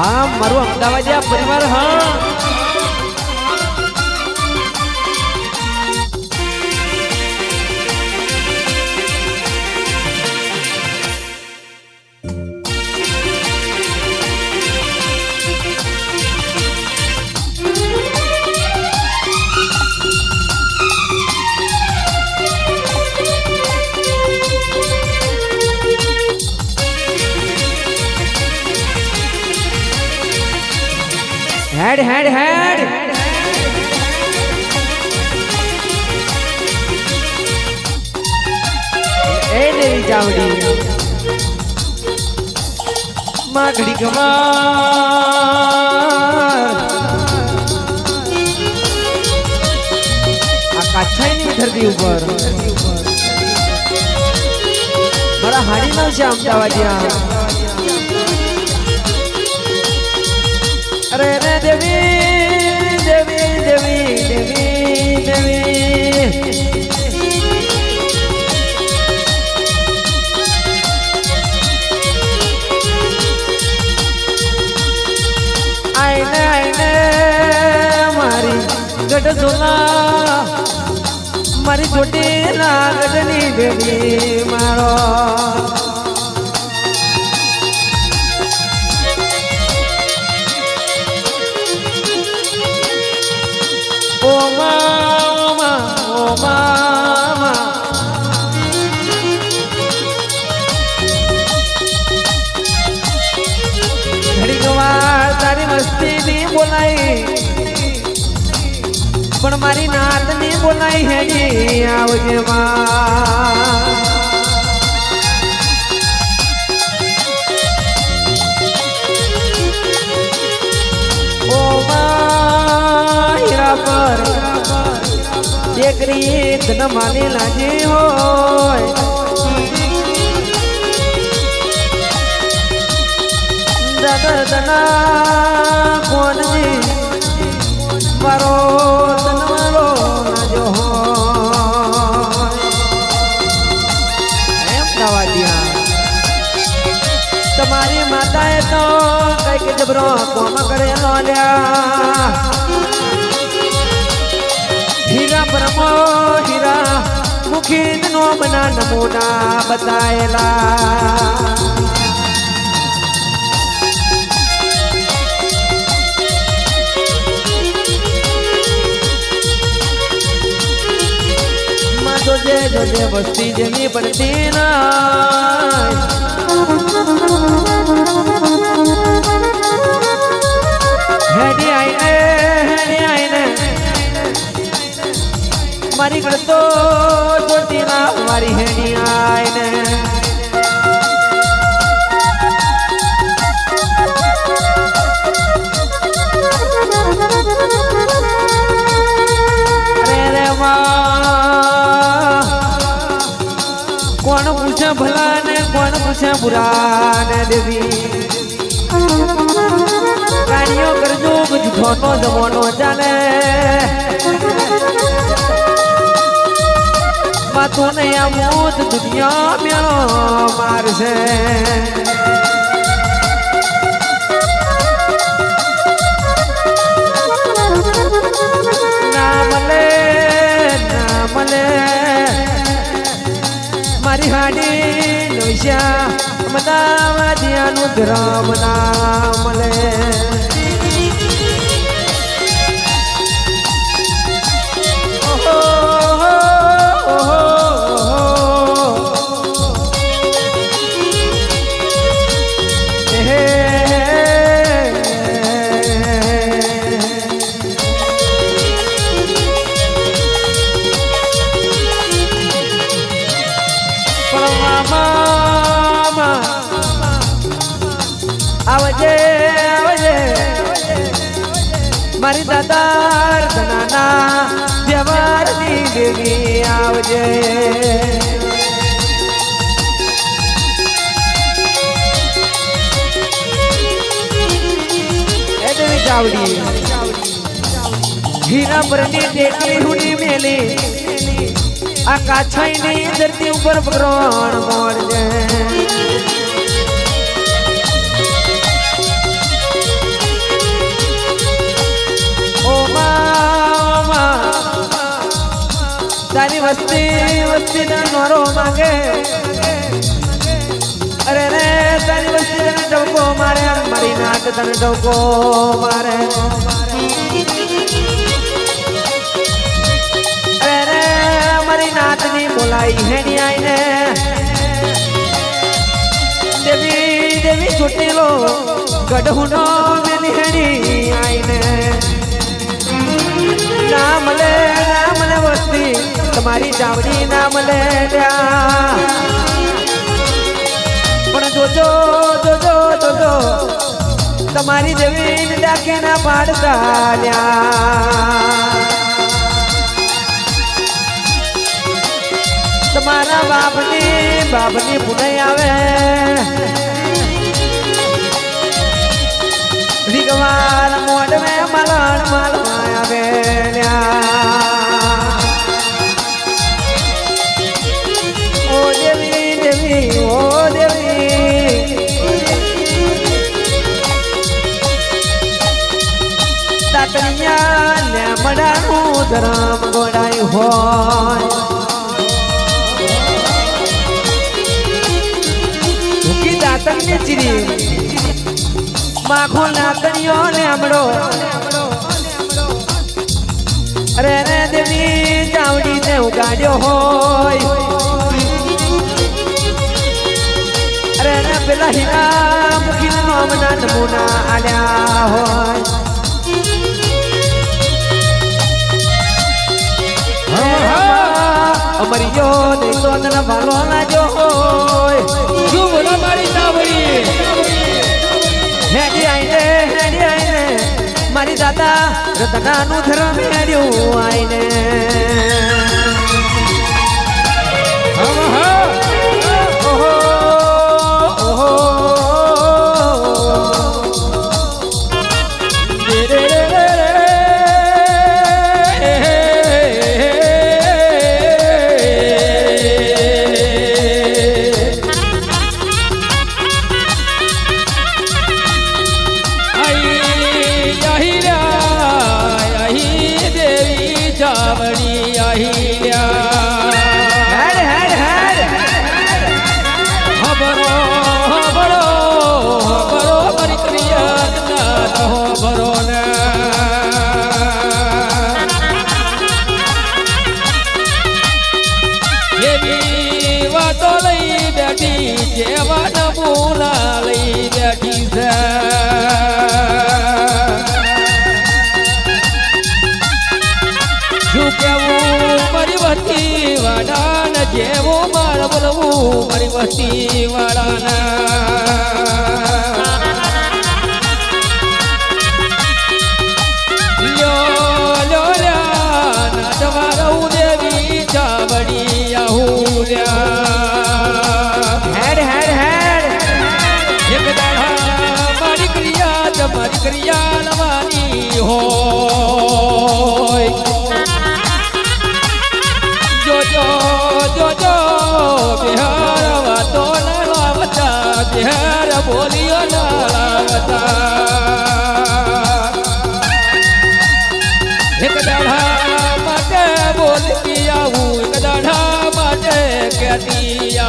હા મારું અમદાવાદ પરિવાર હા. હેડ હેડ હેડ. એ દેવી ચાવડી. માગડી કમાર આ કાછાઈની ધરતી ઉપર. મારા હાડી નો છે અરે દેવી દેવી દેવી દેવી દેવી. આઈને આઈને મારી ગઢ ઝોલા મારી ચોટીલા ગઢની દેવી મારો. પણ મારી નાતની બોલાઈ હે આવજે માં. દીકરી ધન માને લાગી હોય. દાદા તના કોનજી મારો તન મારો નાજો હોય. એમ દાવાડિયા તમારી માતાએ તો કંઈક જબરો કોમ કરેલો લ્યા. હીરા મુખીન નો બના નમૂના બતાયેલા. જોજે જોજે, વસ્તી જેની પડતી ના હેડી આઈ હેડી મારી ગણતો ચોટી ના મારી હેડી માં કોણ પૂછે ભલા ને કોણ પૂછે બુરા ને દેવી? કાર્યો કરજો જૂઠોનો જમવાનો ચાલે. વાતો ને મોત દુનિયા મેળો મારશે મારી હાડી લોસ્યા અમદાવાદિયાનું ધ્રમ નામ મળે. પરની ટેકલી હુડી મેલી. આ કાછાઈ ની ધરતી ઉપર ગ્રહણ મળે તારી વસ્તી વસ્તી ના નોરો માંગે. અરે રે, તારી વસ્તી તને ડબકો મારે મરી નાખ તને ડબકો મારે. બોલાઈ હેડી આઈને દેવી દેવી છૂટેલો ગઢુનો મેલી હેડી આઈને. ના મળે ના લે વસ્તી, તમારી ચાવડી નામ ત્યાં. પણ જોજો જોજો જોજો, તમારી જમીન ડાકે ના પાડતા બાપની બાપની પુનઈ આવે. વિગવાર મોડવે મલણ મલ આવે. ઓ દેવી દેવી, ઓ દેવી. દાતણિયા લેમડાનું ધરમ ગોડાઈ હોય. ચીરી માખો નાતણીઓ લેમડો અરે રે દેવી, ચાવડી ને ઉગાડ્યો હોય. અરે રે પેલા હીરા મુખી નામના નમૂના આડ્યા હોય. અમારી જો સોનન ભાલો લાગ્યો હોય. બોલો મારી ચાવડી હેડી આઈને હેડી આઈને, મારી દાદા રતનાનું ધર્મ હેડ્યું આઈને. મારી વસ્તી વાળાના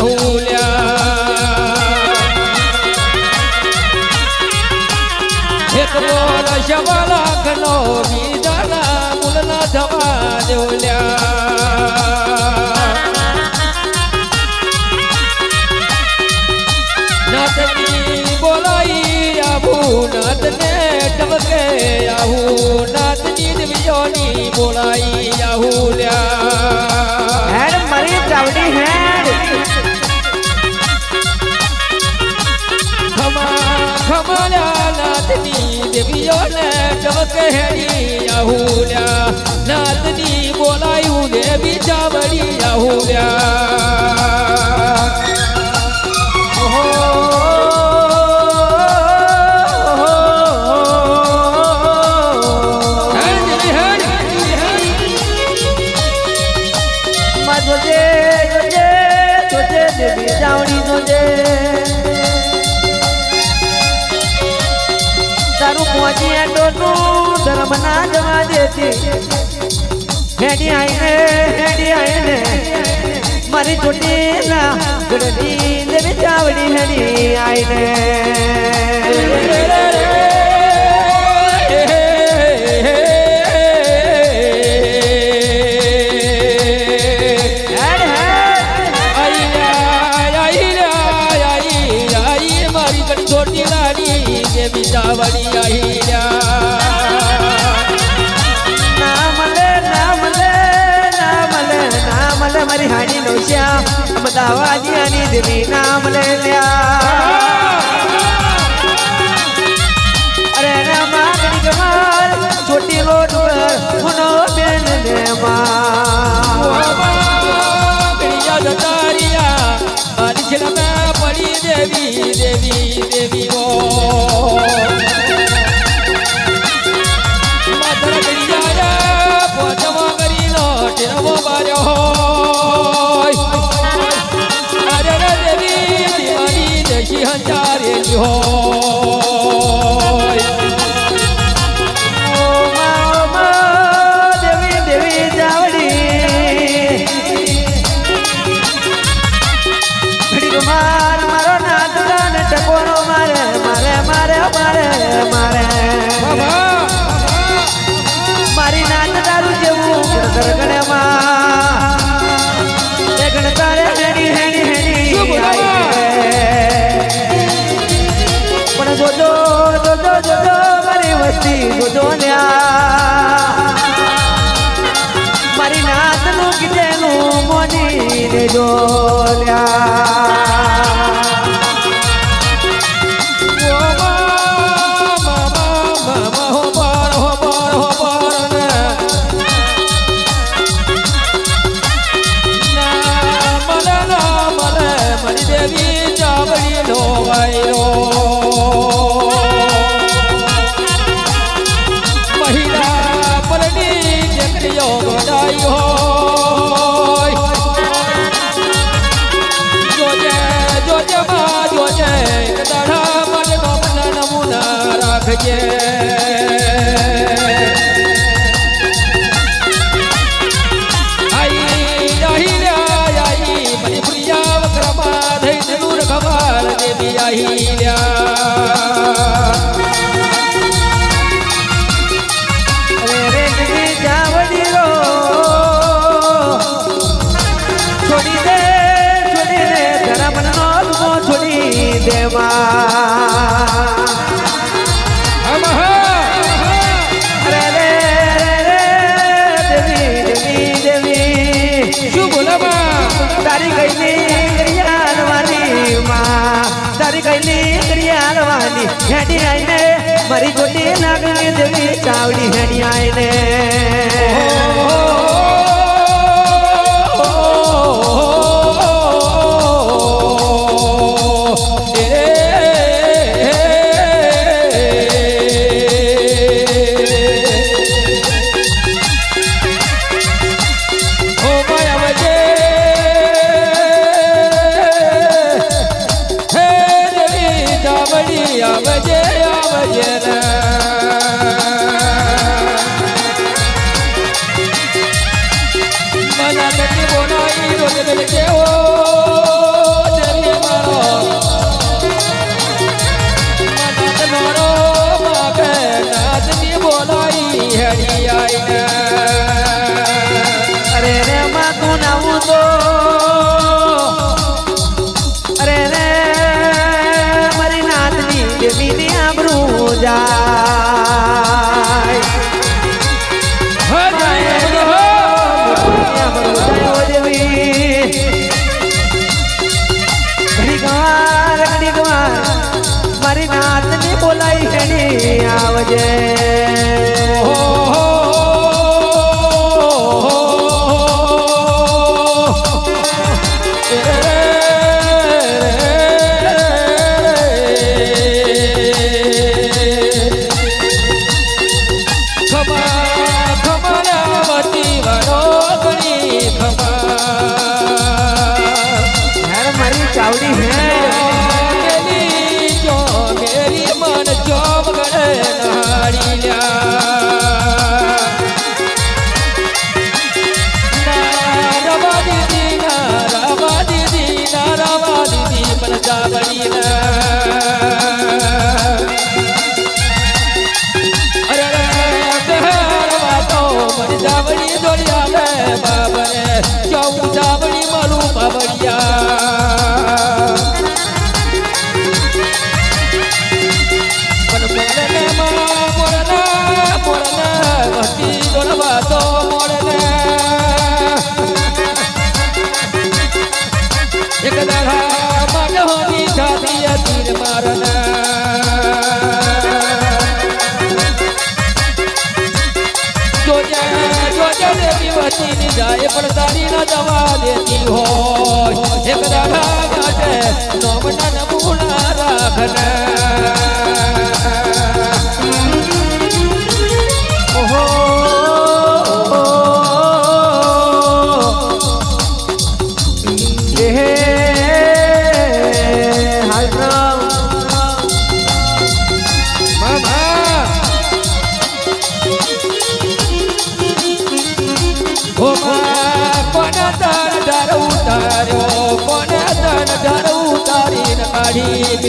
કહેતી આવું લ્યા એક બોલ શવા લાખનો બીજાના મૂલના થવા દેવલ્યા. નાતની બોલાઈ આવું નાતને ટબકે આવું નાતની દેવીઓની બોલાઈ લ્યા. ટબકે હેડી આહુલ્યા નાતની બોલાયું આહુલ્યા દેવી હેડ દેવી હેડ જોજે જોજે જોજે દેવી ચાવડી જોજે. તું પહોંચીએ ડોલું મારી ચોટી ના ગઢડી દેવી ચાવડી હેડી આઈને. નો અમદાવાદિયાની દેવી નામ લે અરે રામા કમાર છોટી લોટ પર હુનો બેન ને માં પડી દેવી દેવી દેવી, ઓ. જોલ્યા. चाहिए મારી જોડે નાગણી દેવી ચાવડી હેડિયાય ને yeah. મને જાવડી દોડી આવે બાબરે જાઉં જાય પણ તારી ન જવા દેતી હોય. એક દાડા માટે નોમના નમૂના રાખના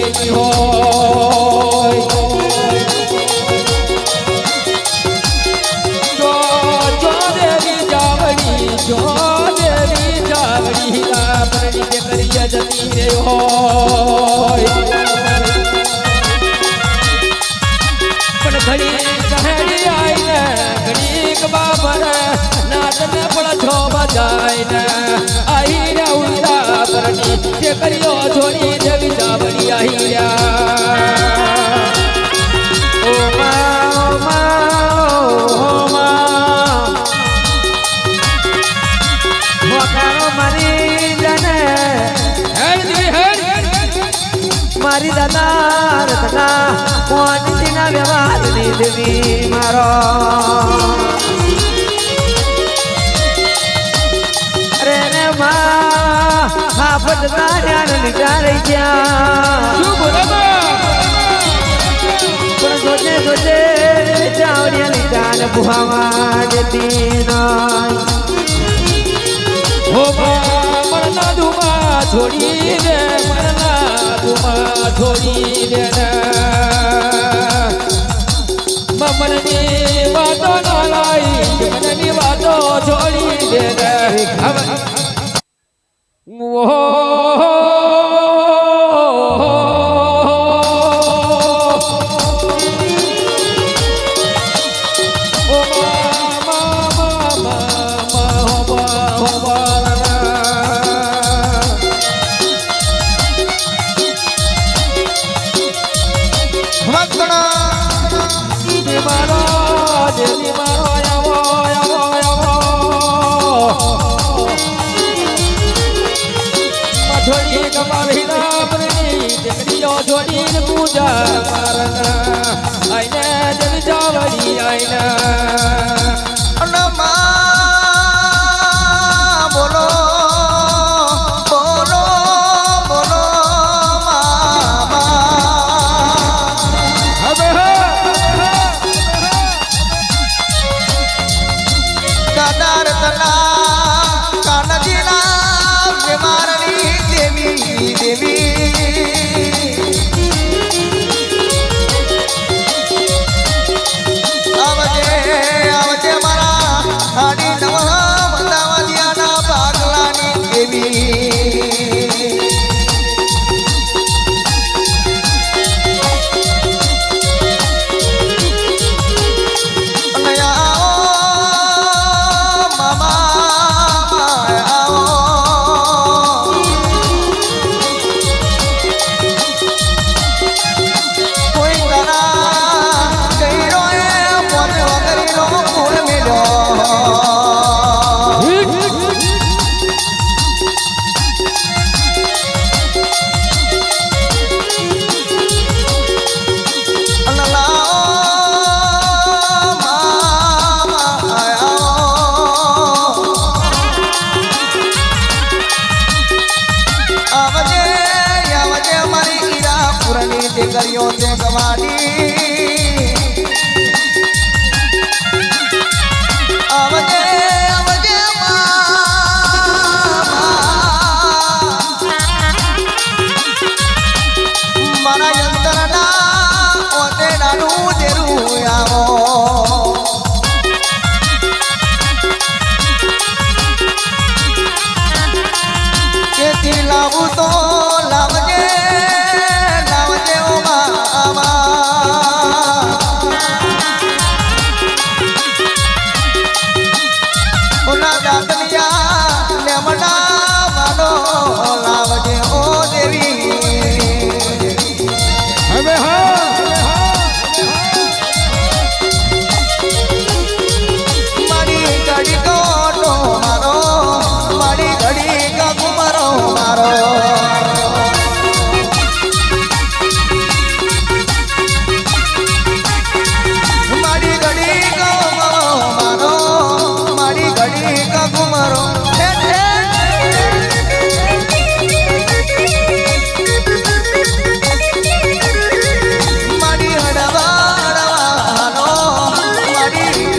બેઠી હોય જો જો દેવી જાવડી જો દેવી જાવડી આપણી ઘડી કહેડી આઈને ઘડીક પણ છો બજાઈને પરની તે કર્યો છોડી દેવી જાવડી આહિયા ઓ મા ઓ મા ઓ મારી દાદા રતના કોણજીના વ્યવહારની દેવી મારો. હાફત તાર્યા રહી ગયા શું બોલો? પણ સોચે સોચે ચાવડિયા લીધા ને બુહાવા જતી નહીં હો મરના ધુમા છોડી દે મરના ધુમા છોડી દે મમરની વાતો ના લાઈ મનની વાતો છોડી દે હવે Whoa!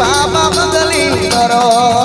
બાબા બદલી કરો.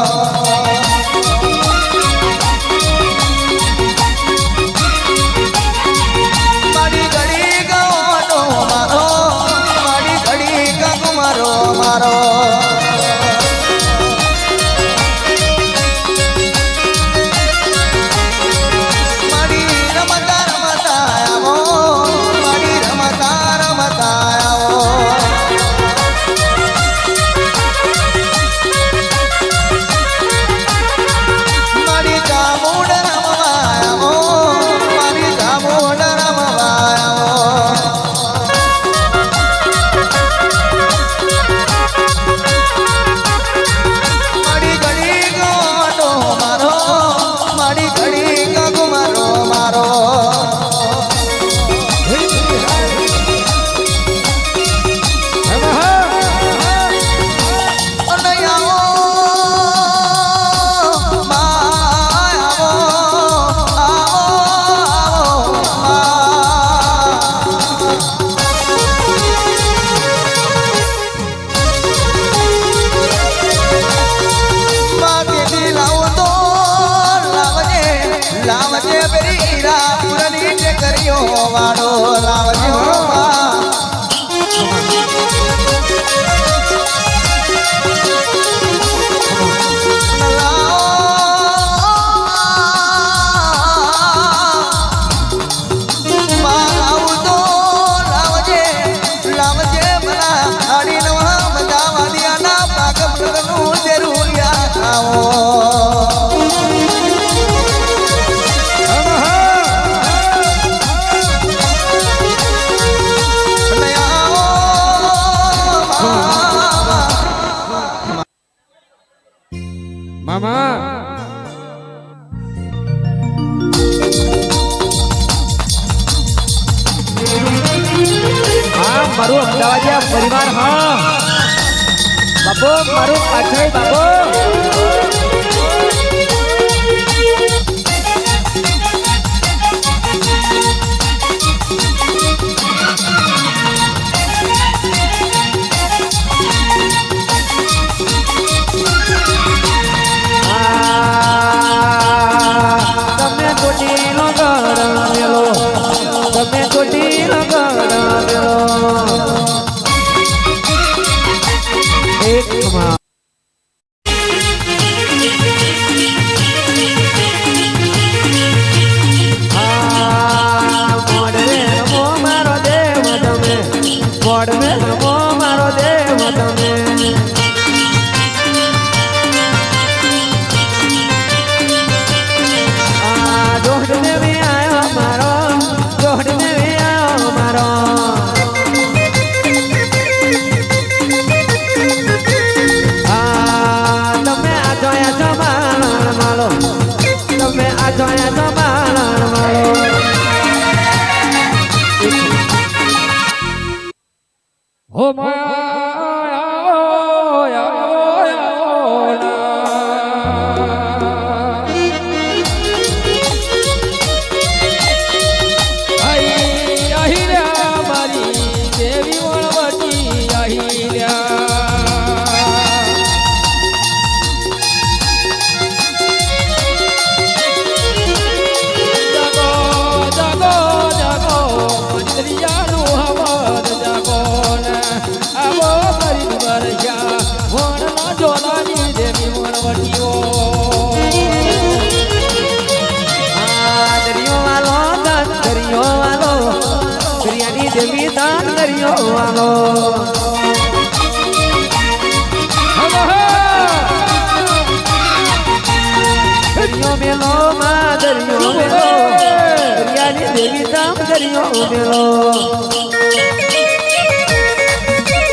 હો માયા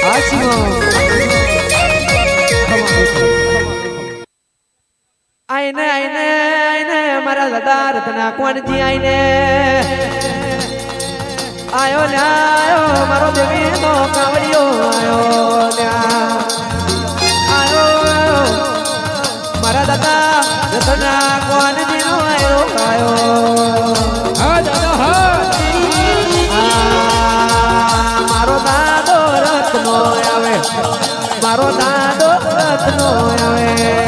હાચીઓ આઈને આઈને આઈને, મારા દાદા રત્ના કોણજી આઈને. આયો લ્યાયો મારો દેવી નો કાવડિયો આયો લ્યા આયો. મારા દાદા રત્ના કોણજી નો આયો આયો. હા, દાદા, હા. રત્નો આવે. મારો દાદો રત્નો આવે.